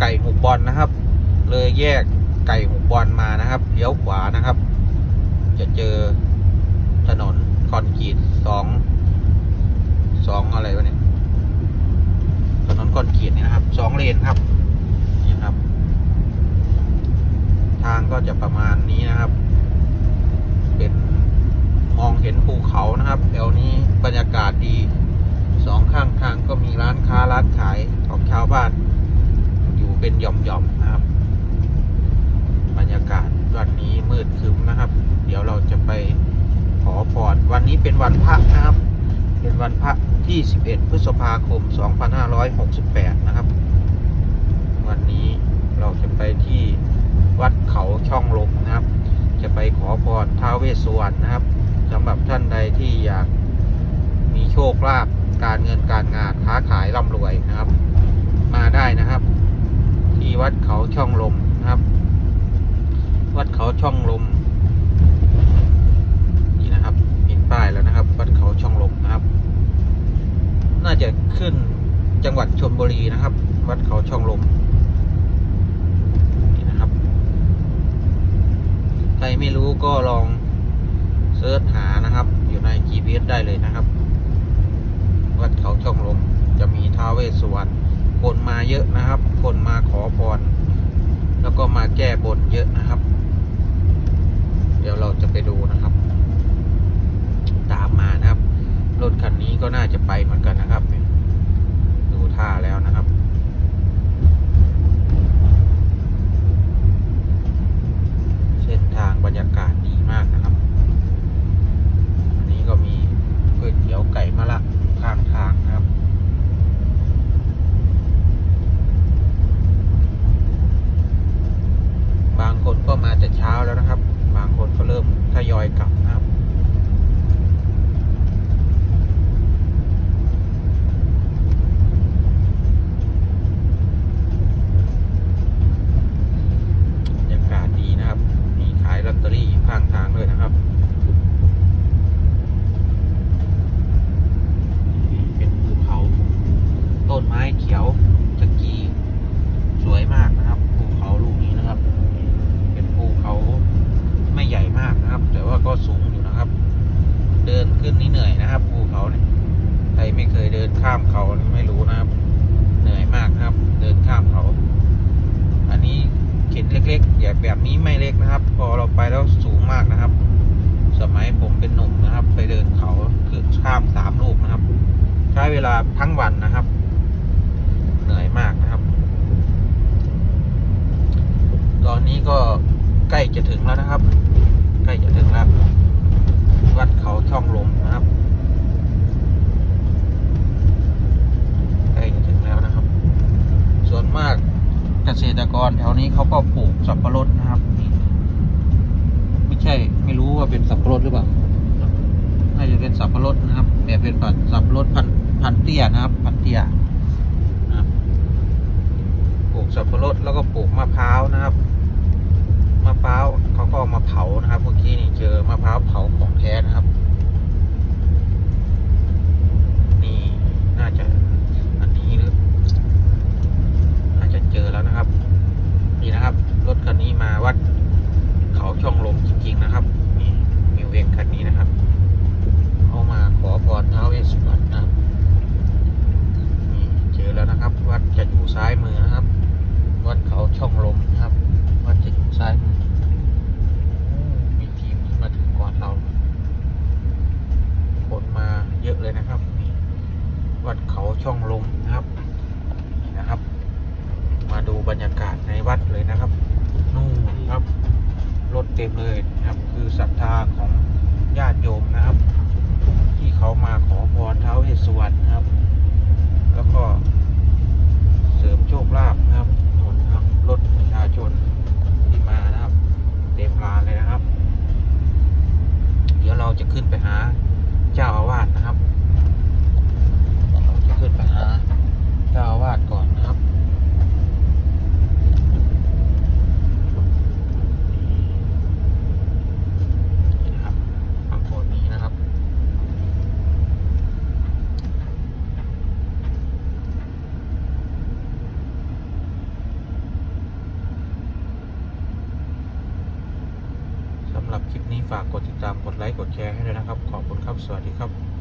ไก่หกบอลนนะครับ เลยแยกไก่หกบอลมานะครับเลี้ยวขวานะครับ จะเจอถนนคอนกรีตสองสองอะไรวะเนี่ยถนนคอนกรีตนี่นะครับสองเลนครับนี่ครับ ทางก็จะประมาณนี้นะครับ เป็นมองเห็นภูเขานะครับแถวนี้บรรยากาศดีสองข้างทางก็มีร้านค้าร้านขายของ เป็นหย่อมๆนะครับ บรรยากาศวันนี้มืดคึมนะครับ เดี๋ยวเราจะไปขอพรวันนี้เป็นวันพระนะครับ เป็นวันพระที่ 11 พฤษภาคม 2568 นะครับ วันนี้เราจะไปที่วัดเขาช่องลมนะครับ จะไปขอพรท้าวเวสสุวรรณนะครับสำหรับท่านใดที่อยากมีโชคลาภการเงินการงานค้าขายร่ำรวยนะครับ มาได้นะครับ ที่วัดเขา ช่องลมนะครับ วัดเขาช่องลม นี่นะครับเห็นป้ายแล้วนะครับ วัดเขาช่องลมนะครับ น่าจะขึ้นจังหวัดชลบุรีนะครับ วัดเขาช่องลมนี่นะครับ ใครไม่รู้ก็ลองเซิร์ชหานะครับ อยู่ใน GPS ได้เลยนะครับ วัดเขาช่องลมจะมีท้าวเวสสุวรรณคนมาเยอะนะครับ คนมาขอพร แล้วก็มาแก้บนเยอะนะครับ เดี๋ยวเราจะไปดูนะครับ ตามมานะครับ รถคันนี้ก็น่าจะไปเหมือนกันนะครับ ดูท่าแล้วนะครับ เส้นทางบรรยากาศดีมากนะครับ อันนี้ก็มีก๋วยเตี๋ยวไก่มะละข้างทางนะครับ บางคนก็มาแต่เช้าแล้วนะครับ บางคนก็เริ่มทยอยกลับนะครับ บรรยากาศดีนะครับ มีขายลอตเตอรี่อยู่ข้างทางด้วยนะครับ เป็นภูเขา ต้นไม้เขียวจะกีสวยมากนะครับ ภูเขาลูกนี้นะครับ เป็นภูเขาไม่ใหญ่มากนะครับ แต่ว่าก็สูงอยู่นะครับ เดินขึ้นนี่เหนื่อยนะครับ ภูเขาเนี่ยใครไม่เคยเดินข้ามเขานี่ไม่รู้นะครับ เหนื่อยมากนะครับ เดินข้ามเขา อันนี้เข็นเล็กๆ อย่างแบบนี้ไม่เล็กนะครับ พอเราไปแล้วสูงมากนะครับ สมัยผมเป็นหนุ่มนะครับ ไปเดินเขาคือข้ามสามลูกนะครับ ใช้เวลาทั้งวันนะครับ เหนื่อยมากนะครับ ตอนนี้ก็ใกล้จะถึงแล้วนะครับ ใกล้จะถึงแล้ว วัดเขาช่องลมนะครับใกล้จะถึงแล้วนะครับ ส่วนมากเกษตรกรแถวนี้เขาก็ปลูกสับปะรดนะครับ ไม่ใช่ไม่รู้ว่าเป็นสับปะรดหรือเปล่าน่าจะเป็นสับปะรดนะครับแต่เป็นสับปะรดพันธุ์ พันเตี้ยนะครับ พันเตี้ยปลูกสับปะรดแล้วก็ปลูกมะพร้าวนะครับ มะพร้าวเขาก็มาเผานะครับเมื่อกี้นี่เจอมะพร้าวเผาของแท้นะครับ นี่น่าจะอันนี้หรือ อาจจะเจอแล้วนะครับ นี่นะครับ รถคันนี้มาวัดเขาช่องลมจริงๆนะครับ นี่มิวเองคันนี้นะครับเข้ามาขอพรท้าวเวสสุวรรณนะครับนี่เจอแล้วนะครับ วัดจะอยู่ซ้ายมือนะครับ วัดเขาช่องลมนะครับ วัดจะอยู่ซ้ายมือมีทีมมาถึงก่อนเราคนมาเยอะเลยนะครับนี่วัดเขาช่องลมนะครับนี่นะครับ มาดูบรรยากาศในวัดเลยนะครับ นู่นครับรถเต็มเลยนะครับ คือศรัทธาของญาติโยมนะครับ ที่เขามาขอพรท้าวเวสสุวรรณนะครับ แล้วก็เสริมโชคลาภนะครับ รถประชาชนที่มานะครับ เต็มลานเลยนะครับ เดี๋ยวเราจะขึ้นไปหาเจ้าอาวาสนะครับเราจะขึ้นไปหาเจ้าอาวาสก่อนนะครับ นี่นะครับข้างบนนี้นะครับ นำหรับ คลิปนี้ฝากกดติดตาม กดไลค์ กดแชร์ให้ด้วยนะครับ ขอบคุณครับ สวัสดีครับ